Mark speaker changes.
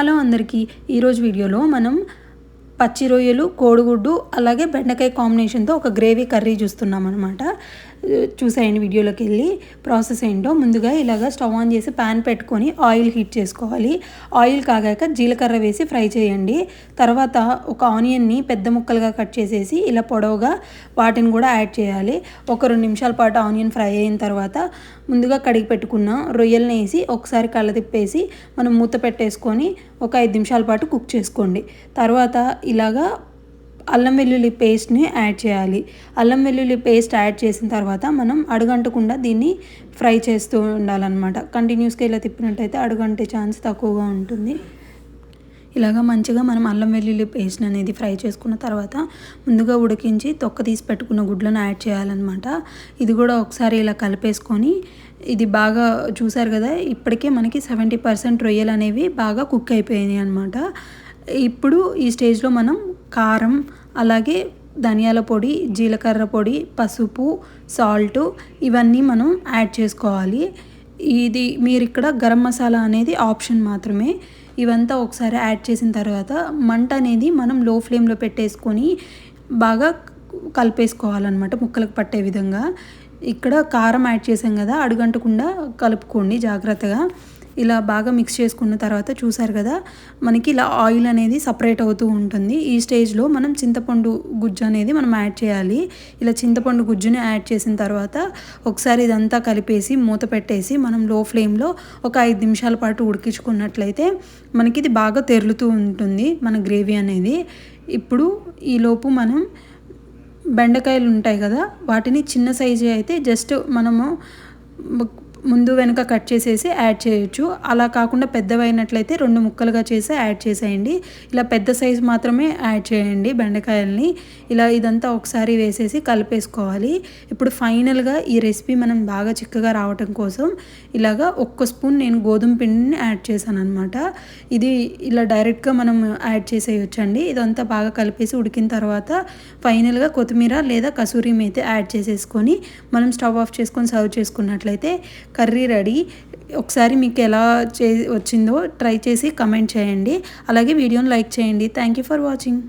Speaker 1: Hello అందరికీ. ఈరోజు వీడియోలో మనం పచ్చి రొయ్యలు కోడిగుడ్డు అలాగే బెండకాయ కాంబినేషన్తో ఒక గ్రేవీ కర్రీ చూస్తున్నాం అనమాట చూసేయండి వీడియోలోకి వెళ్ళి ప్రాసెస్ ఏంటో. ముందుగా ఇలాగ స్టవ్ ఆన్ చేసి ప్యాన్ పెట్టుకొని ఆయిల్ హీట్ చేసుకోవాలి. ఆయిల్ కాగాక జీలకర్ర వేసి ఫ్రై చేయండి. తర్వాత ఒక ఆనియన్ని పెద్ద ముక్కలుగా కట్ చేసేసి ఇలా పొడవుగా వాటిని కూడా యాడ్ చేయాలి. ఒక రెండు నిమిషాల పాటు ఆనియన్ ఫ్రై అయిన తర్వాత ముందుగా కడిగి పెట్టుకున్న రొయ్యల్ని వేసి ఒకసారి కళ్ళ తిప్పేసి మనం మూత పెట్టేసుకొని ఒక ఐదు నిమిషాల పాటు కుక్ చేసుకోండి. తర్వాత ఇలాగా అల్లం వెల్లుల్లి పేస్ట్ని యాడ్ చేయాలి. అల్లం వెల్లుల్లి పేస్ట్ యాడ్ చేసిన తర్వాత మనం అడుగంటకుండా దీన్ని ఫ్రై చేస్తూ ఉండాలన్నమాట. కంటిన్యూస్గా ఇలా తిప్పినట్టయితే అడుగంటే ఛాన్స్ తక్కువగా ఉంటుంది. ఇలాగ మంచిగా మనం అల్లం వెల్లుల్లి పేస్ట్ అనేది ఫ్రై చేసుకున్న తర్వాత ముందుగా ఉడికించి తొక్క తీసి పెట్టుకున్న గుడ్లను యాడ్ చేయాలన్నమాట. ఇది కూడా ఒకసారి ఇలా కలిపేసుకొని ఇది బాగా చూసారు కదా ఇప్పటికే మనకి సెవెంటీ పర్సెంట్ రొయ్యలు అనేవి బాగా కుక్ అయిపోయినాయి అనమాట ఇప్పుడు ఈ స్టేజ్లో మనం కారం అలాగే ధనియాల పొడి జీలకర్ర పొడి పసుపు సాల్ట్ ఇవన్నీ మనం యాడ్ చేసుకోవాలి. ఇది మీరు ఇక్కడ గరం మసాలా అనేది ఆప్షన్ మాత్రమే. ఇవంతా ఒకసారి యాడ్ చేసిన తర్వాత మంట అనేది మనం లో ఫ్లేమ్లో పెట్టేసుకొని బాగా కలిపేసుకోవాలన్నమాట ముక్కలకు పట్టే విధంగా. ఇక్కడ కారం యాడ్ చేసాం కదా అడుగంటకుండా కలుపుకోండి జాగ్రత్తగా. ఇలా బాగా మిక్స్ చేసుకున్న తర్వాత చూసారు కదా మనకి ఇలా ఆయిల్ అనేది సపరేట్ అవుతూ ఉంటుంది. ఈ స్టేజ్లో మనం చింతపండు గుజ్జు అనేది మనం యాడ్ చేయాలి. ఇలా చింతపండు గుజ్జుని యాడ్ చేసిన తర్వాత ఒకసారి ఇదంతా కలిపేసి మూత పెట్టేసి మనం లో ఫ్లేమ్లో ఒక ఐదు నిమిషాల పాటు ఉడికించుకున్నట్లయితే మనకి ఇది బాగా తెరులుతూ ఉంటుంది మన గ్రేవీ అనేది. ఇప్పుడు ఈలోపు మనం బెండకాయలు ఉంటాయి కదా వాటిని చిన్న సైజు అయితే జస్ట్ మనము ముందు వెనుక కట్ చేసేసి యాడ్ చేయొచ్చు. అలా కాకుండా పెద్దవైనట్లయితే రెండు ముక్కలుగా చేసి యాడ్ చేసేయండి. ఇలా పెద్ద సైజు మాత్రమే యాడ్ చేయండి బెండకాయల్ని. ఇలా ఇదంతా ఒకసారి వేసేసి కలిపేసుకోవాలి. ఇప్పుడు ఫైనల్గా ఈ రెసిపీ మనం బాగా చిక్కగా రావటం కోసం ఇలాగా ఒక్క స్పూన్ నేను గోధుమ పిండిని యాడ్ చేశాను అనమాట ఇది ఇలా డైరెక్ట్గా మనం యాడ్ చేసేయొచ్చండి. ఇదంతా బాగా కలిపేసి ఉడికిన తర్వాత ఫైనల్గా కొత్తిమీర లేదా కసూరి మేతి యాడ్ చేసేసుకొని మనం స్టవ్ ఆఫ్ చేసుకొని సర్వ్ చేసుకున్నట్లయితే కర్రీ రెడీ. ఒకసారి మీకు ఎలా చే వచ్చిందో ట్రై చేసి కమెంట్ చేయండి. అలాగే వీడియోని లైక్ చేయండి. Thank you for watching.